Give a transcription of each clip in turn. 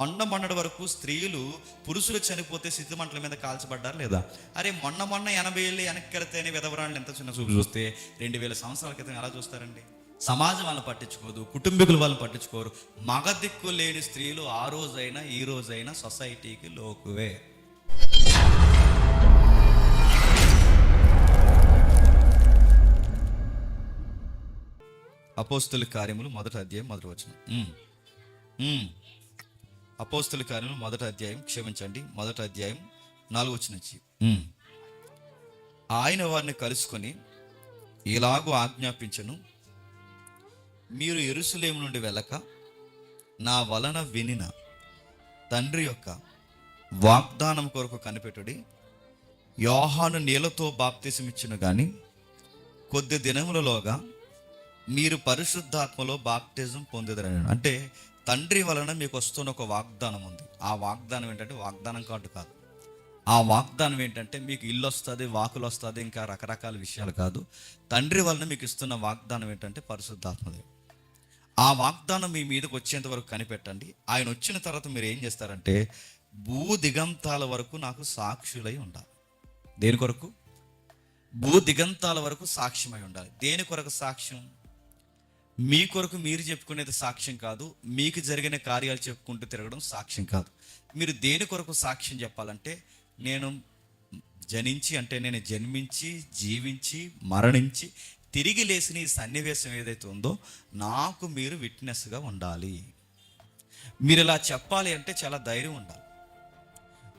మొన్న మొన్నటి వరకు స్త్రీలు పురుషులు చనిపోతే సిద్ధమంటల మీద కాల్చబడ్డారు లేదా? అరే మొన్న మొన్న ఎనభై ఏళ్ళు వెనక్కి వెళితేనే విధవరాళ్ళు ఎంత చిన్న చూపు చూస్తే రెండు వేల సంవత్సరాల క్రితం ఎలా చూస్తారండి? సమాజం వాళ్ళని పట్టించుకోదు కుటుంబీకులు వాళ్ళని పట్టించుకోరు. మగ దిక్కు లేని స్త్రీలు ఆ రోజైనా ఈ రోజైనా సొసైటీకి లోకువే. అపోస్తుల కార్యములు మొదటి అధ్యాయం మొదటి వచ్చిన అపోస్తుల కార్యములు మొదటి అధ్యాయం క్షమించండి మొదటి అధ్యాయం నాలుగు వచ్చిన. ఆయన వారిని కలుసుకొని ఇలాగూ ఆజ్ఞాపించను మీరు ఎరుసలేము నుండి వెళ్ళక నా వలన వినిన తండ్రి యొక్క వాగ్దానం కొరకు కనిపెట్టుడి. యోహాను నీళ్ళతో బాప్తిసమిచ్చును గాని కొద్ది దినములలోగా మీరు పరిశుద్ధాత్మలో బాప్టిజం పొందుదరని. అంటే తండ్రి వలన మీకు వస్తున్న ఒక వాగ్దానం ఉంది. ఆ వాగ్దానం ఏంటంటే వాగ్దానం కార్డు కాదు. ఆ వాగ్దానం ఏంటంటే మీకు ఇల్లు వస్తుంది వాకులు వస్తుంది ఇంకా రకరకాల విషయాలు కాదు. తండ్రి వలన మీకు ఇస్తున్న వాగ్దానం ఏంటంటే పరిశుద్ధాత్మదే. ఆ వాగ్దానం మీ మీదకి వచ్చేంత వరకు కనిపెట్టండి. ఆయన వచ్చిన తర్వాత మీరు ఏం చేస్తారంటే భూ దిగంతాల వరకు నాకు సాక్షులై ఉండాలి. దేని కొరకు? భూ దిగంతాల వరకు సాక్ష్యమై ఉండాలి. దేని కొరకు సాక్ష్యం? మీ కొరకు మీరు చెప్పుకునేది సాక్ష్యం కాదు. మీకు జరిగిన కార్యాలు చెప్పుకుంటూ తిరగడం సాక్ష్యం కాదు. మీరు దేని కొరకు సాక్ష్యం చెప్పాలంటే నేను జనించి అంటే నేను జన్మించి జీవించి మరణించి తిరిగి లేచిన ఈ సన్నివేశం ఏదైతే ఉందో నాకు మీరు విట్నెస్గా ఉండాలి. మీరు ఇలా చెప్పాలి అంటే చాలా ధైర్యం ఉండాలి.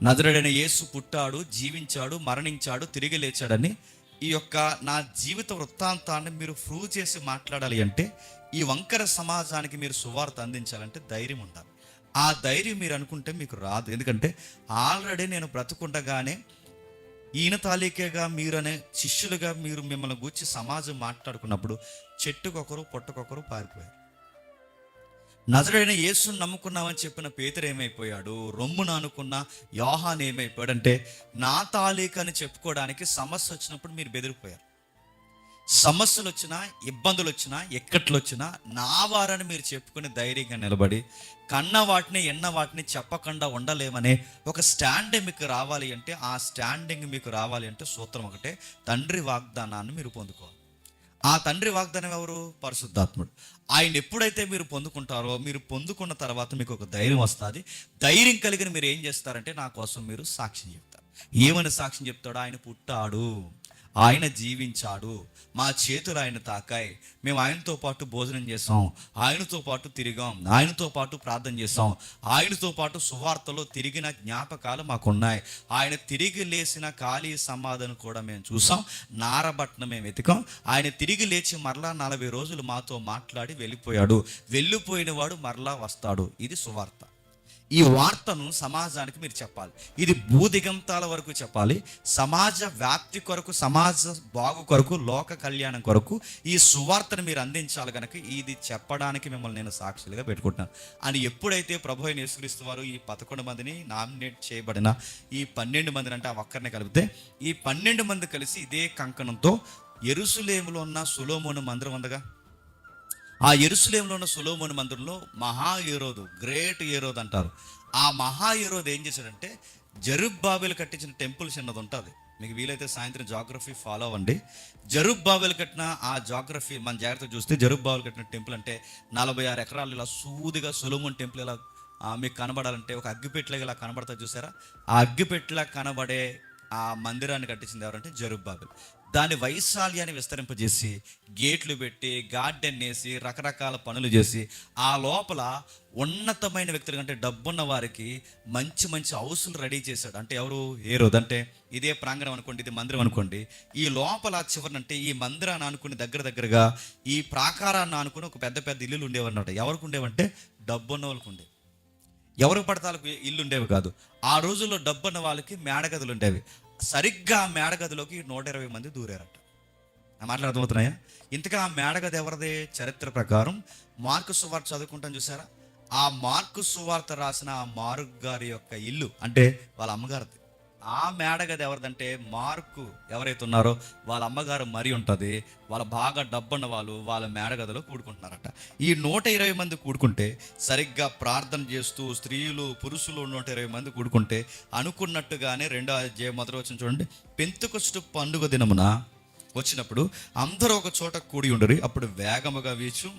నజరుడైన యేసు పుట్టాడు జీవించాడు మరణించాడు తిరిగి లేచాడని ఈ యొక్క నా జీవిత వృత్తాంతాన్ని మీరు ప్రూవ్ చేసి మాట్లాడాలి అంటే ఈ వంకర సమాజానికి మీరు సువార్త అందించాలంటే ధైర్యం ఉండాలి. ఆ ధైర్యం మీరు అనుకుంటే మీకు రాదు. ఎందుకంటే ఆల్రెడీ నేను బ్రతుకుండగానే ఈయన తాలూకేగా మీరు అనే శిష్యులుగా మీరు మిమ్మల్ని గూర్చి సమాజం మాట్లాడుకున్నప్పుడు చెట్టుకొకరు పొట్టకొకరు పారిపోయారు. నజరైన యేసుని నమ్ముకున్నామని చెప్పిన పేతురు ఏమైపోయాడు? రొమ్మును అనుకున్న యోహాన్ ఏమైపోయాడు అంటే నా తాలీక అని చెప్పుకోవడానికి సమస్య వచ్చినప్పుడు మీరు బెదిరిపోయారు. సమస్యలు వచ్చినా ఇబ్బందులు వచ్చినా ఎక్కట్లు వచ్చినా నా వారని మీరు చెప్పుకుని ధైర్యంగా నిలబడి కన్న వాటిని ఎన్న వాటిని చెప్పకుండా ఉండలేమనే ఒక స్టాండింగ్ మీకు రావాలి అంటే ఆ స్టాండింగ్ మీకు రావాలి అంటే సూత్రం ఒకటే తండ్రి వాగ్దానాన్ని మీరు పొందుకోవాలి. ఆ తండ్రి వాగ్దానం ఎవరు? పరిశుద్ధాత్ముడు. ఆయన ఎప్పుడైతే మీరు పొందుకుంటారో మీరు పొందుకున్న తర్వాత మీకు ఒక ధైర్యం వస్తుంది. ధైర్యం కలిగిన మీరు ఏం చేస్తారంటే నా కోసం మీరు సాక్ష్యం చెప్తారు. ఏమని సాక్ష్యం చెప్తాడు? ఆయన పుట్టాడు. ఆయన జీవించాడు. మా చేతులు ఆయన తాకాయి. మేము ఆయనతో పాటు భోజనం చేసాం ఆయనతో పాటు తిరిగాం. ఆయనతో పాటు ప్రార్థన చేసాం ఆయనతో పాటు సువార్తలో తిరిగిన జ్ఞాపకాలు మాకున్నాయి. ఆయన తిరిగి లేచిన ఖాళీ సమాధిని కూడా మేము చూసాం. నారబట్నం మేము వెతికాం. ఆయన తిరిగి లేచి మరలా నలభై రోజులు మాతో మాట్లాడి వెళ్ళిపోయాడు. వెళ్ళిపోయిన వాడు మరలా వస్తాడు. ఇది సువార్త. ఈ వార్తను సమాజానికి మీరు చెప్పాలి. ఇది భూదిగంతాల వరకు చెప్పాలి. సమాజ వ్యాప్తి కొరకు సమాజ బాగు కొరకు లోక కళ్యాణం కొరకు ఈ సువార్తను మీరు అందించాలి కనుక ఇది చెప్పడానికి మిమ్మల్ని నేను సాక్షులుగా పెట్టుకుంటున్నాను. అని ఎప్పుడైతే ప్రభు అయిన యేసుక్రీస్తు వారు ఈ పదకొండు మందిని నామినేట్ చేయబడిన ఈ పన్నెండు మందిని అంటే ఆ ఒక్కరిని కలిపితే ఈ పన్నెండు మంది కలిసి ఇదే కంకణంతో ఎరుసులేములో ఉన్న సులోమోను మందిరం ఉందగా? ఆ ఎరుసలేంలో ఉన్న సులోమోని మందిరంలో మహా ఏరోదు గ్రేట్ ఏరోదు అంటారు. ఆ మహా ఏరోదు ఏం చేశాడంటే జరుబ్బాబేలు కట్టించిన టెంపుల్ చిన్నది ఉంటుంది. మీకు వీలైతే సాయంత్రం జాగ్రఫీ ఫాలో అవ్వండి. జరుబ్బాబేలు కట్టిన ఆ జాగ్రఫీ మన జాగ్రత్త చూస్తే జరుబ్బాబేలు కట్టిన టెంపుల్ అంటే నలభై ఆరు ఎకరాలు ఇలా సూదిగా సులోమోన్ టెంపుల్ ఇలా మీకు కనబడాలంటే ఒక అగ్గిపెట్టెలాగా ఇలా కనబడతా చూసారా? ఆ అగ్గిపెట్టెలా కనబడే ఆ మందిరాన్ని కట్టించింది ఎవరంటే జరుబ్బాబెల్. దాని వైశాల్యాన్ని విస్తరింపజేసి గేట్లు పెట్టి గార్డెన్ వేసి రకరకాల పనులు చేసి ఆ లోపల ఉన్నతమైన వ్యక్తులు అంటే డబ్బున్న వారికి మంచి మంచి హౌసులు రెడీ చేశాడు. అంటే ఎవరు? ఏ రోజు? అంటే ఇదే ప్రాంగణం అనుకోండి ఇది మందిరం అనుకోండి. ఈ లోపల చివరనంటే ఈ మందిరాన్ని అనుకుని దగ్గర దగ్గరగా ఈ ప్రాకారాన్ని అనుకుని ఒక పెద్ద పెద్ద ఇల్లులు ఉండేవన్నమాట. ఎవరికి ఉండేవంటే డబ్బున్న వాళ్ళకు ఉండేవి ఎవరు పడతాలకు ఇల్లు ఉండేవి కాదు. ఆ రోజుల్లో డబ్బున్న వాళ్ళకి మేడగదులు ఉండేవి. సరిగ్గా మేడగదిలోకి నూట ఇరవై మంది దూరారట. నా ఇంతగా ఆ మేడగది ఎవరిదే? చరిత్ర ప్రకారం మార్కు సువార్త చదువుకుంటాం చూసారా? ఆ మార్కు సువార్త రాసిన ఆ మారుగ్ గారి యొక్క ఇల్లు అంటే వాళ్ళ అమ్మగారిది. ఆ మేడగది ఎవరిదంటే మార్కు ఎవరైతే ఉన్నారో వాళ్ళ అమ్మగారు మరి ఉంటుంది వాళ్ళ బాగా డబ్బున్న వాళ్ళు వాళ్ళ మేడగదిలో కూడుకుంటున్నారట. ఈ నూట ఇరవై మంది కూడుకుంటే సరిగ్గా ప్రార్థన చేస్తూ స్త్రీలు పురుషులు నూట ఇరవై మంది కూడుకుంటే అనుకున్నట్టుగానే రెండో అధ్యాయం మొదటి వచ్చిన చూడండి. పెంతుకొస్టు పండుగ దినమున వచ్చినప్పుడు అందరూ ఒక చోట కూడి ఉండరు అప్పుడు వేగముగా వీచు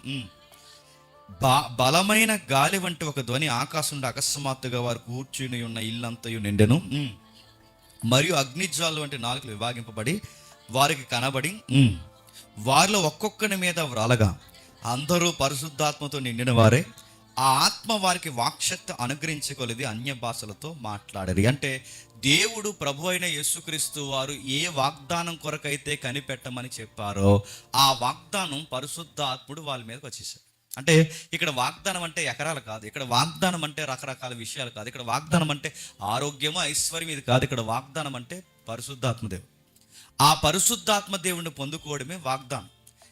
బా బలమైన గాలి వంటి ఒక ధ్వని ఆకాశం నుండి అకస్మాత్తుగా వారు కూర్చుని ఉన్న ఇల్లంతయు నిండెను మరియు అగ్నిజ్వాలు వంటి నాలుగు విభాగింపబడి వారికి కనబడి వారిలో ఒక్కొక్కని మీద వ్రాలగా అందరూ పరిశుద్ధాత్మతో నిండిన వారే ఆ ఆత్మ వారికి వాక్శక్తి అనుగ్రహించగలిది అన్య భాషలతో మాట్లాడరు అంటే దేవుడు ప్రభు అయిన యేసుక్రీస్తు వారు ఏ వాగ్దానం కొరకైతే కనిపెట్టమని చెప్పారో ఆ వాగ్దానం పరిశుద్ధాత్ముడు వాళ్ళ మీదకి వచ్చేసాడు. అంటే ఇక్కడ వాగ్దానం అంటే ఎకరాలు కాదు. ఇక్కడ వాగ్దానం అంటే రకరకాల విషయాలు కాదు. ఇక్కడ వాగ్దానం అంటే ఆరోగ్యము ఐశ్వర్యం ఇది కాదు. ఇక్కడ వాగ్దానం అంటే పరిశుద్ధాత్మదేవుడు ఆ పరిశుద్ధాత్మ దేవుణ్ణి పొందుకోవడమే వాగ్దానం.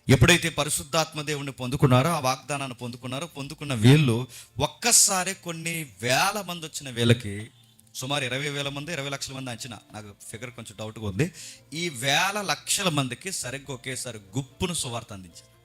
ఎప్పుడైతే పరిశుద్ధాత్మ దేవుణ్ణి పొందుకున్నారో ఆ వాగ్దానాన్ని పొందుకున్నారో పొందుకున్న వీళ్ళు ఒక్కసారి కొన్ని వేల మంది వచ్చిన వీళ్ళకి సుమారు ఇరవై వేల మంది ఇరవై లక్షల మంది అంచనా. నాకు ఫిగర్ కొంచెం డౌట్గా ఉంది. ఈ వేల లక్షల మందికి సరిగ్గా ఒకేసారి గుప్పును సువార్త అందించారు.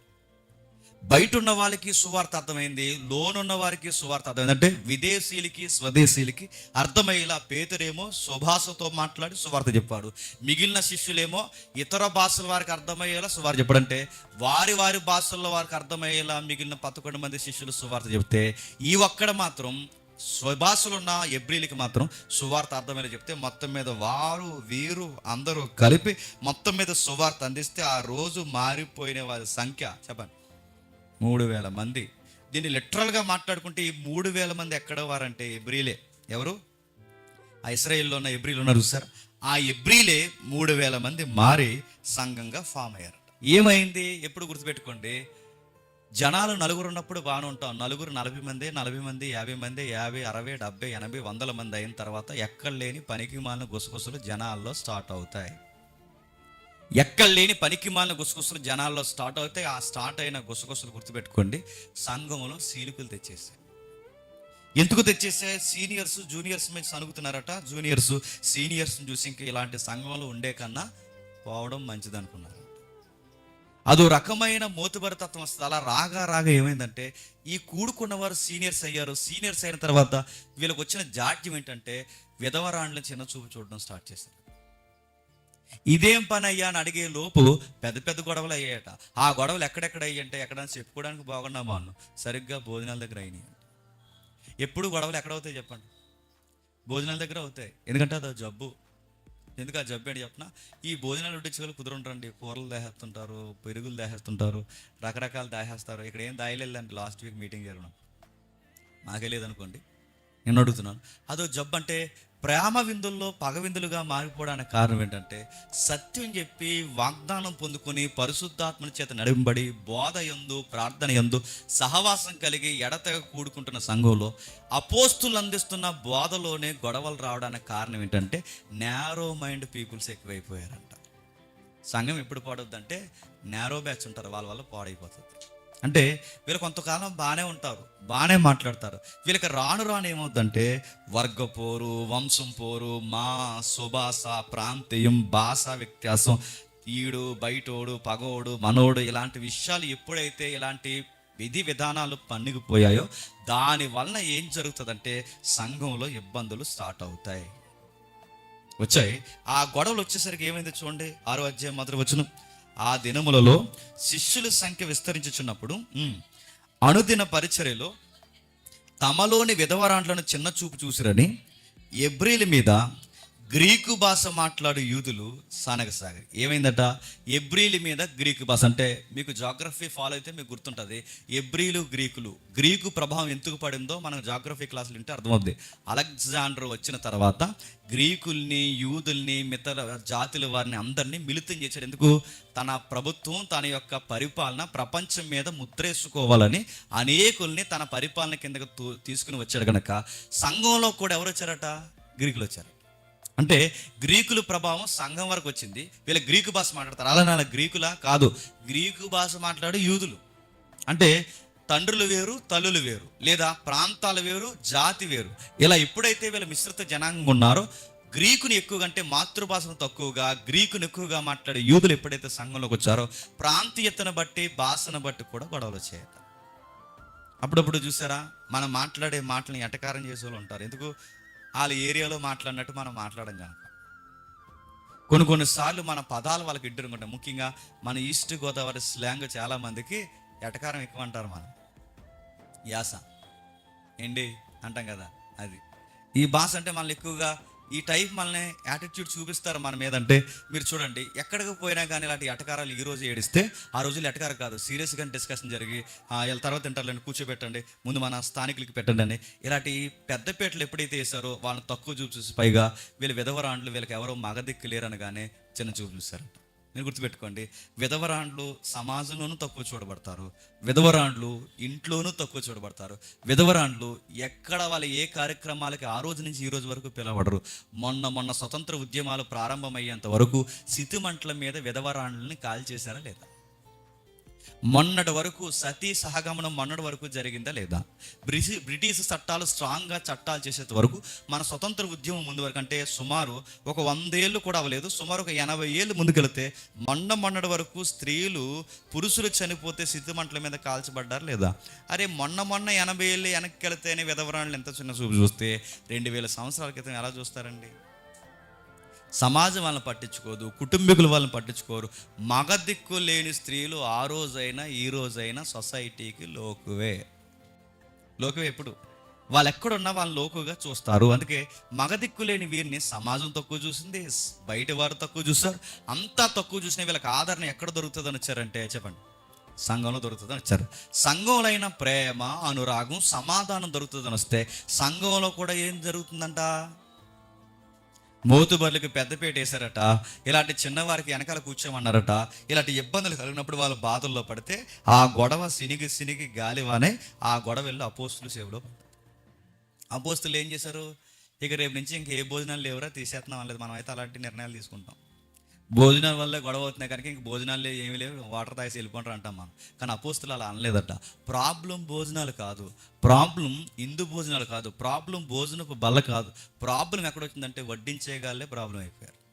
బయట ఉన్న వాళ్ళకి సువార్త అర్థమైంది లోనున్న వారికి సువార్త అర్థమైంది. అంటే విదేశీయులకి స్వదేశీయులకి అర్థమయ్యేలా పేతురేమో స్వభాషతో మాట్లాడి సువార్త చెప్పాడు. మిగిలిన శిష్యులేమో ఇతర భాషల వారికి అర్థమయ్యేలా సువార్త చెప్పడంటే వారి వారి భాషల్లో వారికి అర్థమయ్యేలా మిగిలిన పదకొండు మంది శిష్యులు సువార్త చెప్తే ఈ ఒక్కడ మాత్రం స్వభాషలున్న ఎబ్రిలకి మాత్రం సువార్త అర్థమయ్యేలా చెప్తే మొత్తం మీద వారు వీరు అందరూ కలిపి మొత్తం మీద సువార్త అందిస్తే ఆ రోజు మారిపోయిన వారి సంఖ్య. చెప్పండి. మూడు వేల మంది. దీన్ని లిటరల్గా మాట్లాడుకుంటే ఈ మూడు వేల మంది ఎక్కడ వారంటే ఎబ్రిలే ఎవరు? ఆ ఇస్రాయిల్లో ఉన్న ఎబ్రిలు ఉన్నారు సార్ ఆ ఎబ్రిలే మూడు వేల మంది మారి సంఘంగా ఫామ్ అయ్యారు ఏమైంది? ఎప్పుడు గుర్తుపెట్టుకోండి. జనాలు నలుగురు ఉన్నప్పుడు బాగానే ఉంటాం. నలుగురు నలభై మంది నలభై మంది యాభై మంది యాభై అరవై డెబ్బై ఎనభై వందల మంది అయిన తర్వాత ఎక్కడ లేని పనికి మాలిన గుసగుసలు జనాల్లో స్టార్ట్ అవుతాయి. ఎక్కడ లేని పనికి మాలిన గుసగుసలు జనాల్లో స్టార్ట్ అవుతాయి. ఆ స్టార్ట్ అయిన గుసగుసలు గుర్తుపెట్టుకోండి. సంఘంలో సీలికలు తెచ్చేసాయి ఎందుకు తెచ్చేసే సీనియర్స్ జూనియర్స్ మీద సనుగుతున్నారట జూనియర్స్ సీనియర్స్ చూసి ఇంకా ఇలాంటి సంఘంలో ఉండే కన్నా పోవడం మంచిది అనుకున్నారు అదో రకమైన మోతుబరితత్వం వస్తుంది. అలా రాగా రాగా ఏమైందంటే ఈ కూడుకున్న వారు సీనియర్స్ అయ్యారు. సీనియర్స్ అయిన తర్వాత వీళ్ళకి వచ్చిన జాడ్యం ఏంటంటే విధవరాండ్ల చిన్న చూపు చూడడం స్టార్ట్ చేశారు. ఇదేం పని అయ్యా అని అడిగే లోపు పెద్ద పెద్ద గొడవలు అయ్యాయట. ఆ గొడవలు ఎక్కడెక్కడ అయ్యంటే ఎక్కడైనా చెప్పుకోవడానికి బాగున్నామా అన్ను సరిగ్గా భోజనాల దగ్గర అయినాయి. ఎప్పుడు గొడవలు ఎక్కడ అవుతాయి చెప్పండి? భోజనాల దగ్గర అవుతాయి. ఎందుకంటే అది జబ్బు. ఎందుకు ఆ జబ్బు అని చెప్పిన? ఈ భోజనాలు వడ్డించగలు కుదురుంటారండి కూరలు దాహేస్తుంటారు పెరుగులు దాహేస్తుంటారు రకరకాలు దాహేస్తారు. ఇక్కడ ఏం దాయలేదండి లాస్ట్ వీక్ మీటింగ్ జరగడం మాకే లేదనుకోండి. నేను అడుగుతున్నాను. అదో జబ్బు అంటే ప్రేమ విందుల్లో పగవిందులుగా మారిపోవడానికి కారణం ఏంటంటే సత్యం చెప్పి వాగ్దానం పొందుకొని పరిశుద్ధాత్మని చేత నడింబడి బోధ ఎందు ప్రార్థన ఎందు సహవాసం కలిగి ఎడతెగ కూడుకుంటున్న సంఘంలో అపోస్తులు అందిస్తున్న బోధలోనే గొడవలు రావడానికి కారణం ఏంటంటే నేరో మైండ్ పీపుల్స్ ఎక్కువైపోయారంట. సంఘం ఎప్పుడు పాడొద్దంటే నేరో బ్యాచ్ ఉంటారు వాళ్ళ వల్ల పాడైపోతుంది. అంటే వీళ్ళు కొంతకాలం బాగానే ఉంటారు బాగానే మాట్లాడతారు. వీళ్ళకి రాను రాను ఏమవుతుందంటే వర్గపోరు వంశం పోరు మా సుభాష ప్రాంతీయం భాష వ్యత్యాసం ఈడు బయటోడు పగోడు మనోడు ఇలాంటి విషయాలు ఎప్పుడైతే ఇలాంటి విధి విధానాలు పన్నిగిపోయాయో దాని వలన ఏం జరుగుతుందంటే సంఘంలో ఇబ్బందులు స్టార్ట్ అవుతాయి. వచ్చాయి. ఆ గొడవలు వచ్చేసరికి ఏమైంది చూడండి ఆరో అధ్యాయం మొదటి వచ్చును ఆ దినములలో శిష్యుల సంఖ్య విస్తరించుచున్నప్పుడు అనుదిన పరిచర్యలో తమలోని విధవరాంట్లను చిన్న చూపు చూసిరని ఎబ్రిల మీద గ్రీకు భాష మాట్లాడు యూదులు సానగసాగర్. ఏమైందట? ఎబ్రిలి మీద గ్రీకు భాష. అంటే మీకు జాగ్రఫీ ఫాలో అయితే మీకు గుర్తుంటుంది. ఎబ్రిలు గ్రీకులు. గ్రీకు ప్రభావం ఎందుకు పడిందో మనం జాగ్రఫీ క్లాసులు వింటే అర్థమవుద్ది. అలెగ్జాండర్ వచ్చిన తర్వాత గ్రీకుల్ని యూదుల్ని మిత్ర జాతుల వారిని అందరినీ మిళితం చేశాడు. ఎందుకు? తన ప్రభుత్వం తన యొక్క పరిపాలన ప్రపంచం మీద ముద్రేసుకోవాలని అనేకుల్ని తన పరిపాలన కిందకు తూ- తీసుకుని వచ్చాడు కనుక సంఘంలో కూడా ఎవరు వచ్చారట? గ్రీకులు వచ్చారు. అంటే గ్రీకుల ప్రభావం సంఘం వరకు వచ్చింది. వీళ్ళ గ్రీకు భాష మాట్లాడతారు. అలా నాన్న గ్రీకులా కాదు. గ్రీకు భాష మాట్లాడు యూదులు. అంటే తండ్రులు వేరు తల్లులు వేరు. లేదా ప్రాంతాలు వేరు జాతి వేరు. ఇలా ఎప్పుడైతే వీళ్ళ మిశ్రిత జనాంగం ఉన్నారో గ్రీకుని ఎక్కువగా అంటే మాతృభాషను తక్కువగా గ్రీకుని ఎక్కువగా మాట్లాడే యూదులు ఎప్పుడైతే సంఘంలోకి వచ్చారో ప్రాంతీయతను బట్టి భాషను బట్టి కూడా గొడవలు వచ్చాయట. అప్పుడప్పుడు చూసారా? మనం మాట్లాడే మాటలను ఎటకారం చేసే వాళ్ళు ఉంటారు. ఎందుకు? వాళ్ళ ఏరియాలో మాట్లాడినట్టు మనం మాట్లాడడం కనుక. కొన్ని కొన్నిసార్లు మన పదాలు వాళ్ళకి ఇద్దరు ముఖ్యంగా మన ఈస్ట్ గోదావరి స్లాంగ్ చాలా మందికి ఎటకారం ఎక్కువ అంటారు మనం. యాస. ఏంటి అంటాం కదా అది. ఈ భాష అంటే మనల్ని ఎక్కువగా ఈ టైప్ మనల్ని యాటిట్యూడ్ చూపిస్తారు మన మీద అంటే మీరు చూడండి ఎక్కడికి పోయినా కానీ ఇలాంటి ఎటకారాలు ఈ రోజు ఏడిస్తే ఆ రోజులు ఎటకారం కాదు. సీరియస్గా డిస్కషన్ జరిగి వీళ్ళ తర్వాత తింటారులేండి కూర్చోబెట్టండి ముందు మన స్థానికులకి పెట్టండి అని. ఇలాంటి పెద్దపేటలు ఎప్పుడైతే వేసారో వాళ్ళని తక్కువ చూపు చూసి పైగా వీళ్ళు విధవరాండ్లు వీళ్ళకి ఎవరో మగదిక్కు లేరనగానే చిన్న చూపిస్తారు మీరు గుర్తుపెట్టుకోండి. విధవరాండ్లు సమాజంలోనూ తక్కువ చూడబడతారు. విధవరాండ్లు ఇంట్లోనూ తక్కువ చూడబడతారు. విధవరాండ్లు ఎక్కడ వాళ్ళ ఏ కార్యక్రమాలకి ఆ రోజు నుంచి ఈ రోజు వరకు పిలవడరు. మొన్న మొన్న స్వతంత్ర ఉద్యమాలు ప్రారంభమయ్యేంత వరకు సితిమంటల మీద విధవరాండ్లని కాల్ చేశారా లేదా? మొన్నటి వరకు సతీ సహగమనం మొన్నటి వరకు జరిగిందా లేదా? బ్రిటి బ్రిటిష్ చట్టాలు స్ట్రాంగ్గా చట్టాలు చేసేంత వరకు మన స్వతంత్ర ఉద్యమం ముందు వరకు అంటే సుమారు ఒక వందేళ్ళు కూడా అవ్వలేదు. సుమారు ఒక ఎనభై ఏళ్ళు ముందుకెళితే మొన్న మొన్నటి వరకు స్త్రీలు పురుషులు చనిపోతే సిద్ధమంటల మీద కాల్చబడ్డారు లేదా? అరే మొన్న మొన్న ఎనభై ఏళ్ళు వెనక్కి వెళితేనే విధవరాళ్ళు ఎంత చిన్న చూపు చూస్తే రెండు వేల సంవత్సరాల క్రితం ఎలా చూస్తారండి? సమాజం వాళ్ళని పట్టించుకోదు కుటుంబీకులు వాళ్ళని పట్టించుకోరు. మగ దిక్కు లేని స్త్రీలు ఆ రోజైనా ఈ రోజైనా సొసైటీకి లోకువే. లోకువే ఎప్పుడు? వాళ్ళు ఎక్కడున్నా వాళ్ళని లోకుగా చూస్తారు. అందుకే మగ దిక్కు లేని వీరిని సమాజం తక్కువ చూసింది బయట వారు తక్కువ చూస్తారు అంతా తక్కువ చూసిన వీళ్ళకి ఆదరణ ఎక్కడ దొరుకుతుందని వచ్చారంటే చెప్పండి. సంఘంలో దొరుకుతుందని వచ్చారు. సంఘంలో ప్రేమ అనురాగం సమాధానం దొరుకుతుందని వస్తే సంఘంలో కూడా ఏం జరుగుతుందంట? మోతుబర్లకు పెద్దపేట వేశారట. ఇలాంటి చిన్నవారికి వెనకాల కూర్చోమన్నారట. ఇలాంటి ఇబ్బందులు కలిగినప్పుడు వాళ్ళు బాధల్లో పడితే ఆ గొడవ సినిగి సినిగి గాలివానే ఆ గొడవ వెళ్ళి అపోస్తులు సేవలో. అపోస్తులు ఏం చేశారు? ఇక రేపు నుంచి ఇంక ఏ భోజనాలు లేవురా తీసేస్తున్నాం అనలేదు. మనం అయితే అలాంటి నిర్ణయాలు తీసుకుంటాం భోజనాల వల్ల గొడవ అవుతున్నాయి కనుక ఇంక భోజనాలు లేవు ఏమీ లేవు వాటర్ తాగేసి వెళ్ళిపోంటారు అంటాం మనం. కానీ అపోస్తులు అలా అనలేదట. ప్రాబ్లం భోజనాలు కాదు. ప్రాబ్లం ఇందు భోజనాలు కాదు. ప్రాబ్లం భోజనపు బల్ల కాదు. ప్రాబ్లం ఎక్కడ వచ్చిందంటే వడ్డించేగాళ్ళే ప్రాబ్లం అయిపోయారు.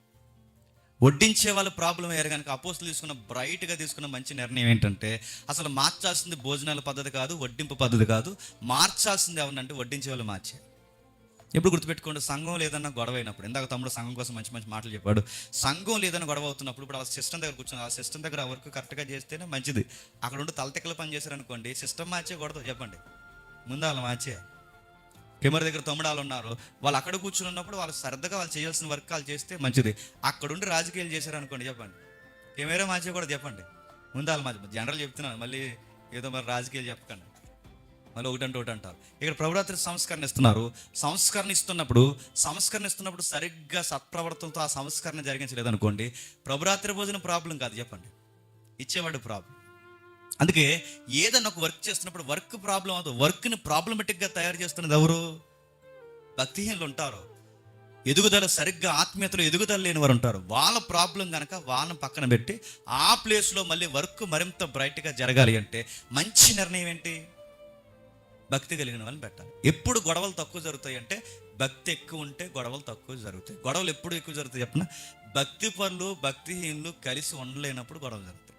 వడ్డించే వాళ్ళు ప్రాబ్లం అయ్యారు కనుక అపోస్తులు తీసుకున్న బ్రైట్గా తీసుకున్న మంచి నిర్ణయం ఏంటంటే అసలు మార్చాల్సింది భోజనాల పద్ధతి కాదు వడ్డింపు పద్ధతి కాదు. మార్చాల్సింది ఎవరినంటే వడ్డించే వాళ్ళు మార్చే ఎప్పుడు గుర్తుపెట్టుకోండి సంఘం లేదన్నా గొడవ అయినప్పుడు ఇందాక తమ్ముడు సంఘం కోసం మంచి మంచి మాటలు చెప్పాడు సంఘం లేదన్నా గొడవ అవుతున్నప్పుడు ఇప్పుడు ఆ సిస్టమ్ దగ్గర కూర్చొని ఆ సిస్టమ్ దగ్గర ఆ వర్క్ కరెక్ట్గా చేస్తేనే మంచిది. అక్కడ ఉండి తలతెక్కలు పని చేశారనుకోండి సిస్టమ్ మార్చే గొడవ చెప్పండి. ముందు వాళ్ళు మార్చే. కెమెరా దగ్గర తమ్ముడాలు ఉన్నారు వాళ్ళు అక్కడ కూర్చుని ఉన్నప్పుడు వాళ్ళు సరదాగా వాళ్ళు చేయాల్సిన వర్క్ వాళ్ళు చేస్తే మంచిది. అక్కడుండి రాజకీయాలు చేశారనుకోండి చెప్పండి. కెమెరా మార్చే కూడా చెప్పండి. ముందు వాళ్ళు మార్చి జనరల్ చెప్తున్నాను మళ్ళీ ఏదో మరి రాజకీయాలు చెప్పకండి. మళ్ళీ ఒకటంటే ఒకటి అంటారు ఇక్కడ ప్రభురాత్రి సంస్కరణ ఇస్తున్నారు సంస్కరణ ఇస్తున్నప్పుడు సంస్కరణ ఇస్తున్నప్పుడు సరిగ్గా సత్ప్రవర్తనతో ఆ సంస్కరణ జరిగించలేదనుకోండి ప్రభురాత్రి భోజనం ప్రాబ్లం కాదు చెప్పండి. ఇచ్చేవాడు ప్రాబ్లం. అందుకే ఏదన్నా ఒక వర్క్ చేస్తున్నప్పుడు వర్క్ ప్రాబ్లం అవుతుంది వర్క్ని ప్రాబ్లమెటిక్గా తయారు చేస్తున్నది ఎవరు? భక్తిహీనులు ఉంటారు. ఎదుగుదల సరిగ్గా ఆత్మీయతలో ఎదుగుదల లేని వారు ఉంటారు. వాళ్ళ ప్రాబ్లం కనుక వాళ్ళని పక్కన పెట్టి ఆ ప్లేస్లో మళ్ళీ వర్క్ మరింత బ్రైట్గా జరగాలి అంటే మంచి నిర్ణయం ఏంటి? భక్తి కలిగిన వాళ్ళని పెట్టాలి. ఎప్పుడు గొడవలు తక్కువ జరుగుతాయి అంటే భక్తి ఎక్కువ ఉంటే గొడవలు తక్కువ జరుగుతాయి. గొడవలు ఎప్పుడు ఎక్కువ జరుగుతాయి చెప్పిన? భక్తి పనులు భక్తిహీనులు కలిసి ఉండలేనప్పుడు గొడవలు జరుగుతాయి.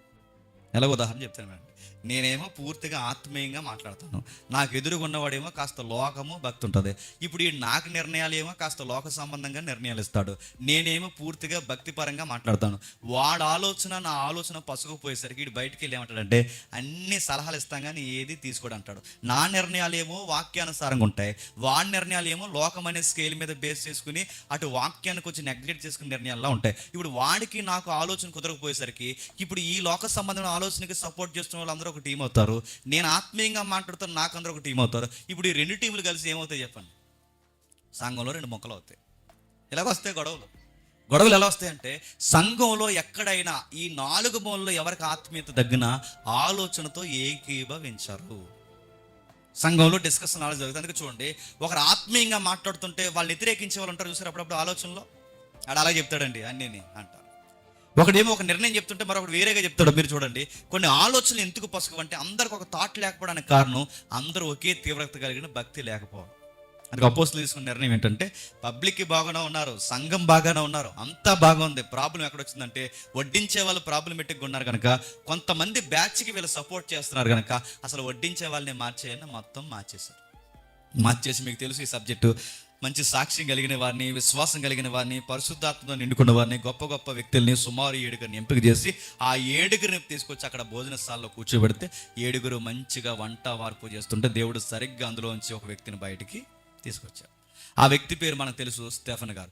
ఎలా ఉదాహరణ చెప్తాను మేడం. నేనేమో పూర్తిగా ఆత్మీయంగా మాట్లాడతాను. నాకు ఎదురుగున్నవాడేమో కాస్త లోకము భక్తి ఉంటుంది ఇప్పుడు ఈ నాకు నిర్ణయాలు ఏమో కాస్త లోక సంబంధంగా నిర్ణయాలు ఇస్తాడు నేనేమో పూర్తిగా భక్తిపరంగా మాట్లాడతాను. వాడు ఆలోచన నా ఆలోచన పసుకుపోయేసరికి వీడు బయటికి వెళ్ళి ఏమంటాడంటే అన్ని సలహాలు ఇస్తాం కానీ ఏది తీసుకోడు అంటాడు. నా నిర్ణయాలు ఏమో వాక్యానుసారంగా ఉంటాయి. వాడి నిర్ణయాలు ఏమో లోకం అనే స్కేల్ మీద బేస్ చేసుకుని అటు వాక్యానికి వచ్చి నెగ్లెక్ట్ చేసుకునే నిర్ణయాల్లో ఉంటాయి. ఇప్పుడు వాడికి నాకు ఆలోచన కుదరకపోయేసరికి ఇప్పుడు ఈ లోక సంబంధమైన ఆలోచనకి సపోర్ట్ చేస్తున్న వాళ్ళందరూ ఒక టీం అవుతారు. నేను ఆత్మీయంగా మాట్లాడుతాను నాకు అందరూ ఒక టీం అవుతారు. ఇప్పుడు ఈ రెండు టీంలు కలిసి ఏమవుతాయి చెప్పండి? సంఘంలో రెండు మొక్కలు అవుతాయి. ఇలాగొస్తాయి గొడవలు. గొడవలు ఎలా వస్తాయంటే సంఘంలో ఎక్కడైనా ఈ నాలుగు మూలలో ఎవరికి ఆత్మీయత తగ్గిన ఆలోచనతో ఏకీభవించరు. సంఘంలో డిస్కషన్ అలా జరుగుతుంది అందుకే చూడండి ఒకరు ఆత్మీయంగా మాట్లాడుతుంటే వాళ్ళు వ్యతిరేకించే వాళ్ళు ఉంటారు చూసారు అప్పుడప్పుడు ఆలోచనలో? ఆడ అలా చెప్తాడండి అన్నీ అంట. ఒకడేమో ఒక నిర్ణయం చెప్తుంటే మరొకటి వేరేగా చెప్తాడు. మీరు చూడండి. కొన్ని ఆలోచనలు ఎందుకు పసుకు అందరికి ఒక థాట్ లేకపోవడానికి కారణం అందరూ ఒకే తీవ్రత కలిగిన భక్తి లేకపోవడం. అందుకే అపోస్తులు తీసుకున్న నిర్ణయం ఏంటంటే పబ్లిక్ బాగానే ఉన్నారు సంఘం బాగానే ఉన్నారు అంతా బాగా ఉంది. ప్రాబ్లం ఎక్కడ వచ్చిందంటే వడ్డించే వాళ్ళు ప్రాబ్లమేటిక్గా ఉన్నారు కనుక కొంతమంది బ్యాచ్కి వీళ్ళు సపోర్ట్ చేస్తున్నారు కనుక అసలు వడ్డించే వాళ్ళని మార్చేయని మొత్తం మార్చేశారు. మార్చేసి మీకు తెలుసు ఈ సబ్జెక్టు. మంచి సాక్ష్యం కలిగిన వారిని విశ్వాసం కలిగిన వారిని పరిశుద్ధాత్మతో నిండుకున్న వారిని గొప్ప గొప్ప వ్యక్తుల్ని సుమారు ఏడుగురిని ఎంపిక చేసి ఆ ఏడుగురిని తీసుకొచ్చి అక్కడ భోజనశాలలో కూర్చోబెడితే ఏడుగురు మంచిగా వంట వార్పు చేస్తుంటే దేవుడు సరిగ్గా అందులోంచి ఒక వ్యక్తిని బయటికి తీసుకొచ్చాడు ఆ వ్యక్తి పేరు మనకు తెలుసు స్టెఫన్ గారు.